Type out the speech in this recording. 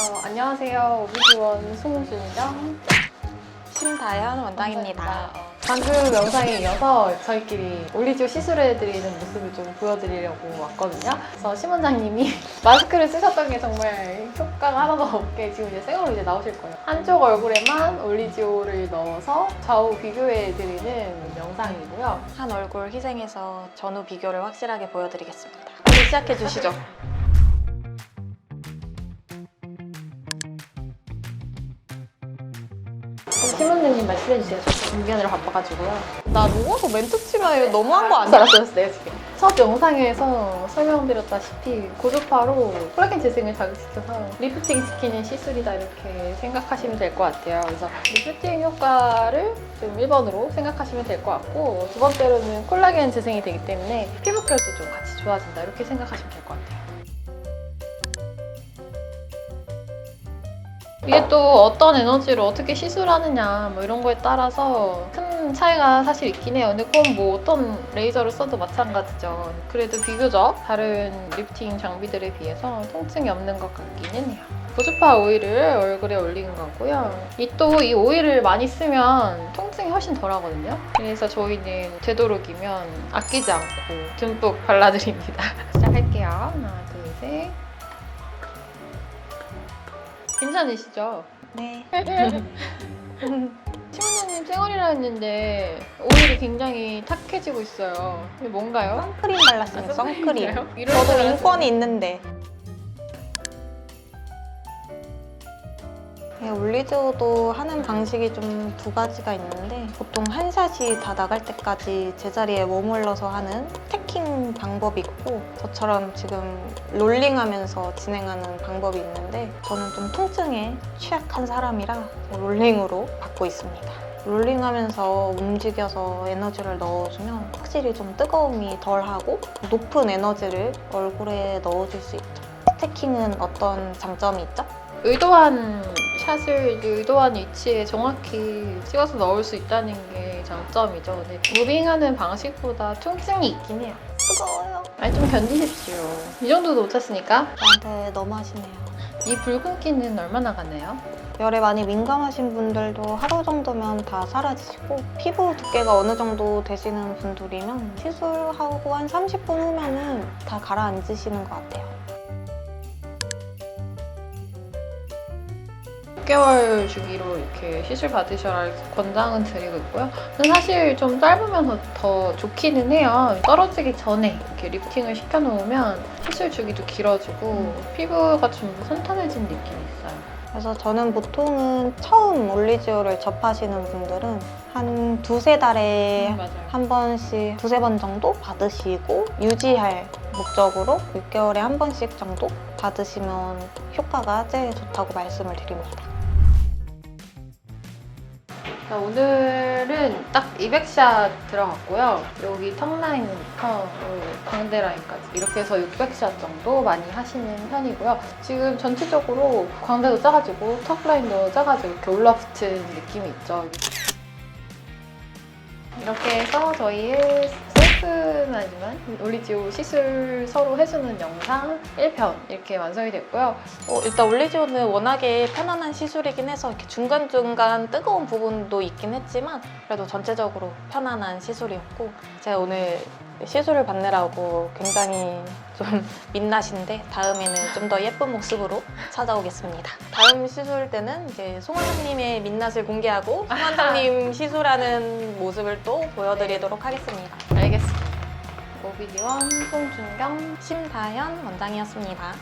어, 안녕하세요. 오비지원 송준정. 심다현 원장입니다. 어, 방금 영상에 이어서 저희끼리 올리지오 시술해드리는 모습을 좀 보여드리려고 왔거든요. 그래서 심 원장님이 마스크를 쓰셨던 게 정말 효과가 하나도 없게 지금 이제 생으로 이제 나오실 거예요. 한쪽 얼굴에만 올리지오를 넣어서 좌우 비교해드리는 영상이고요. 한 얼굴 희생해서 전후 비교를 확실하게 보여드리겠습니다. 빨리 시작해 주시죠. 심 원장님 말씀해주세요. 저 준비하느라 바빠가지고요. 나 누워서 멘트 치마예요. 너무한 거 아니야? 알았어, 알았어. 내가 지금. 첫 영상에서 설명드렸다시피 고주파로 콜라겐 재생을 자극시켜서 리프팅 시키는 시술이다 이렇게 생각하시면 될 것 같아요. 그래서 리프팅 효과를 좀 1번으로 생각하시면 될 것 같고 두 번째로는 콜라겐 재생이 되기 때문에 피부결도 좀 같이 좋아진다 이렇게 생각하시면 될 것 같아요. 이게 또 어떤 에너지를 어떻게 시술하느냐 뭐 이런 거에 따라서 큰 차이가 사실 있긴 해요. 근데 그건 뭐 어떤 레이저를 써도 마찬가지죠. 그래도 비교적 다른 리프팅 장비들에 비해서 통증이 없는 것 같기는 해요. 고주파 오일을 얼굴에 올리는 거고요. 이 또 이 오일을 많이 쓰면 통증이 훨씬 덜 하거든요. 그래서 저희는 되도록이면 아끼지 않고 듬뿍 발라드립니다. 시작할게요. 하나, 둘, 셋. 괜찮으시죠? 네. 시민님 쌩얼이라 했는데 오일이 굉장히 탁해지고 있어요. 이게 뭔가요? 선크림 발랐습니다. 선크림. 진짜요? 이럴 저도 알았어요. 인권이 있는데. 네, 올리즈오도 하는 방식이 좀 두 가지가 있는데 보통 한 샷이 다 나갈 때까지 제자리에 머물러서 하는 스태킹 방법이 있고 저처럼 지금 롤링하면서 진행하는 방법이 있는데 저는 좀 통증에 취약한 사람이라 롤링으로 받고 있습니다. 롤링하면서 움직여서 에너지를 넣어주면 확실히 좀 뜨거움이 덜하고 높은 에너지를 얼굴에 넣어줄 수 있죠. 스태킹은 어떤 장점이 있죠? 의도한 샷을 의도한 위치에 정확히 찍어서 넣을 수 있다는 게 장점이죠. 근데 무빙하는 방식보다 통증이 있긴 해요. 뜨거워요. 아니 좀 견디십시오. 이 정도도 못 찼으니까 저한테 너무하시네요. 이 붉은기는 얼마나 가나요? 열에 많이 민감하신 분들도 하루 정도면 다 사라지시고 피부 두께가 어느 정도 되시는 분들이면 시술하고 한 30분 후면은 다 가라앉으시는 것 같아요. 6개월 주기로 이렇게 시술 받으셔라 권장은 드리고 있고요. 사실 좀 짧으면서 더 좋기는 해요. 떨어지기 전에 이렇게 리프팅을 시켜놓으면 시술 주기도 길어지고 피부가 좀 선탄해진 느낌이 있어요. 그래서 저는 보통은 처음 올리지오를 접하시는 분들은 한 두세 달에 맞아요. 한 번씩 두세 번 정도 받으시고 유지할 목적으로 6개월에 한 번씩 정도 받으시면 효과가 제일 좋다고 말씀을 드립니다. 자, 오늘은 딱 200샷 들어갔고요. 여기 턱 라인부터 여기 광대 라인까지 이렇게 해서 600샷 정도 많이 하시는 편이고요. 지금 전체적으로 광대도 작아지고 턱 라인도 작아지고 이렇게 올라붙은 느낌이 있죠. 이렇게 해서 저희의 셀프나지만 올리지오 시술 서로 해주는 영상 1편 이렇게 완성이 됐고요. 어, 일단 올리지오는 워낙에 편안한 시술이긴 해서 이렇게 중간중간 뜨거운 부분도 있긴 했지만 그래도 전체적으로 편안한 시술이었고 제가 오늘 시술을 받느라고 굉장히 좀 민낯인데 다음에는 좀 더 예쁜 모습으로 찾아오겠습니다. 다음 시술 때는 이제 송원장님의 민낯을 공개하고 송원장님 시술하는 모습을 또 보여드리도록 하겠습니다. 알겠습니다. 오비디원 송준경 심다현 원장이었습니다.